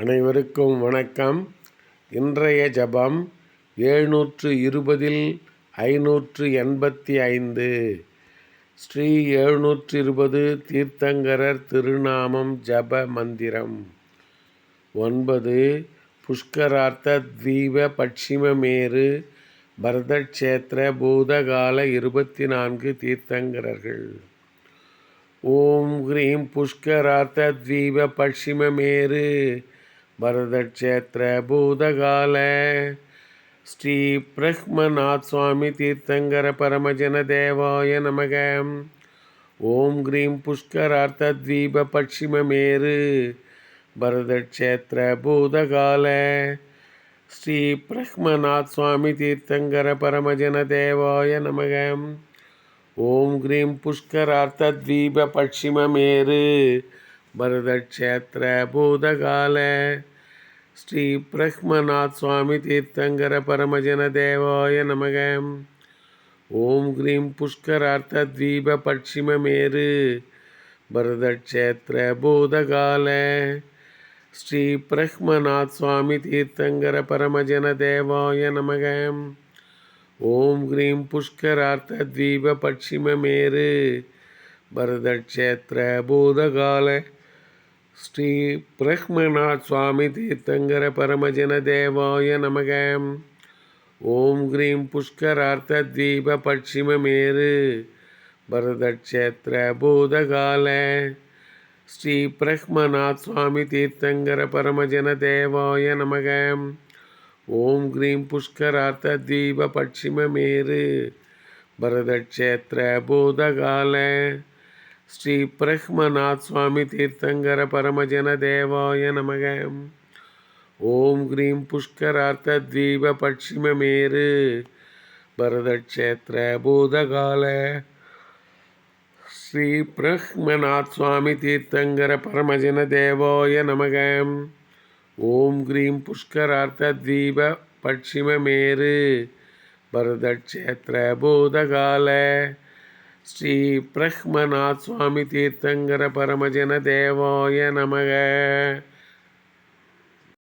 அனைவருக்கும் வணக்கம். இன்றைய ஜபம் எழுநூற்று இருபதில் ஐநூற்று எண்பத்தி ஐந்து. ஸ்ரீ எழுநூற்று இருபது தீர்த்தங்கரர் திருநாமம் ஜப மந்திரம். ஒன்பது புஷ்கரார்த்த தீப பட்சிமமேரு பரதக்ஷேத்திர பூதகால இருபத்தி நான்கு தீர்த்தங்கரர்கள். ஓம் ஹ்ரீம் புஷ்கரார்த்த தீப பட்சிமமேரு பரதக்ஷேத்திர பூதகால ஸ்ரீ பிரஹ்மநாத் சுவாமி தீர்த்தங்கர பரமஜன தேவாய நமக. ஓம் ஹ்ரீம் புஷ்கரார்த்த தீப பட்சிமமேரு பரதக்ஷேத்திர பூதகால ஸ்ரீ பிரஹ்மநாத் சுவாமி தீர்த்தங்கர பரமஜன தேவாய நமக. ஓம் ஹ்ரீம் புஷ்கரார்த்த தீப பட்சிமமேரு பரதக்ஷேத்திர பூதகால ஸ்ரீ பிரஹ்மநாத் சுவாமி தீர்த்தங்கர பரமஜன தேவாய நமக ஓம் ஹ்ரீம் புஷ்கரார்த்த தீப பட்சிமமேரு பரதக்ஷேத்திர பூதகால ஸ்ரீ பிரஹ்மநாத் சுவாமி தீர்த்தங்கர பரமஜன தேவாய நமக ஓம் ஹ்ரீம் புஷ்கரார்த்த தீப பட்சிமமேரு பரதக்ஷேத்திர பூதகால ஸ்ரீ பிரஹ்மநாத் சுவாமி தீர்த்தங்கர பரமஜன தேவாய நமக. ஓம் கிரீம் புஷ்கரார்த்த தீப பட்சிமமேரு பரதக்ஷேத்திர பூதகால. ஸ்ரீ பிரஹ்மநாத் சுவாமி தீர்த்தங்கர பரமஜன தேவாய நமக. ஓம் கிரீம் புஷ்கரார்த்த தீப பட்சிமமேரு பரதக்ஷேத்திர பூதகால. ஸ்ரீ பிரஹ்மநாத் சுவாமி தீர்த்தங்கர பரமஜன தேவாய நமக ஓம் ஹ்ரீம் புஷ்கரார்த்த தீப பட்சிமமேரு பரதக்ஷேத்திர பூதகால ஸ்ரீ பிரஹ்மநாத் சுவாமி தீர்த்தங்கர பரமஜன தேவாய நமக ஓம் ஹ்ரீம் புஷ்கரார்த்த தீப பட்சிமமேரு பரதக்ஷேத்திர பூதகால ஸ்ரீ பிரஹ்மநாத் சுவாமி தீர்த்தங்கர பரமஜன தேவாய நமக.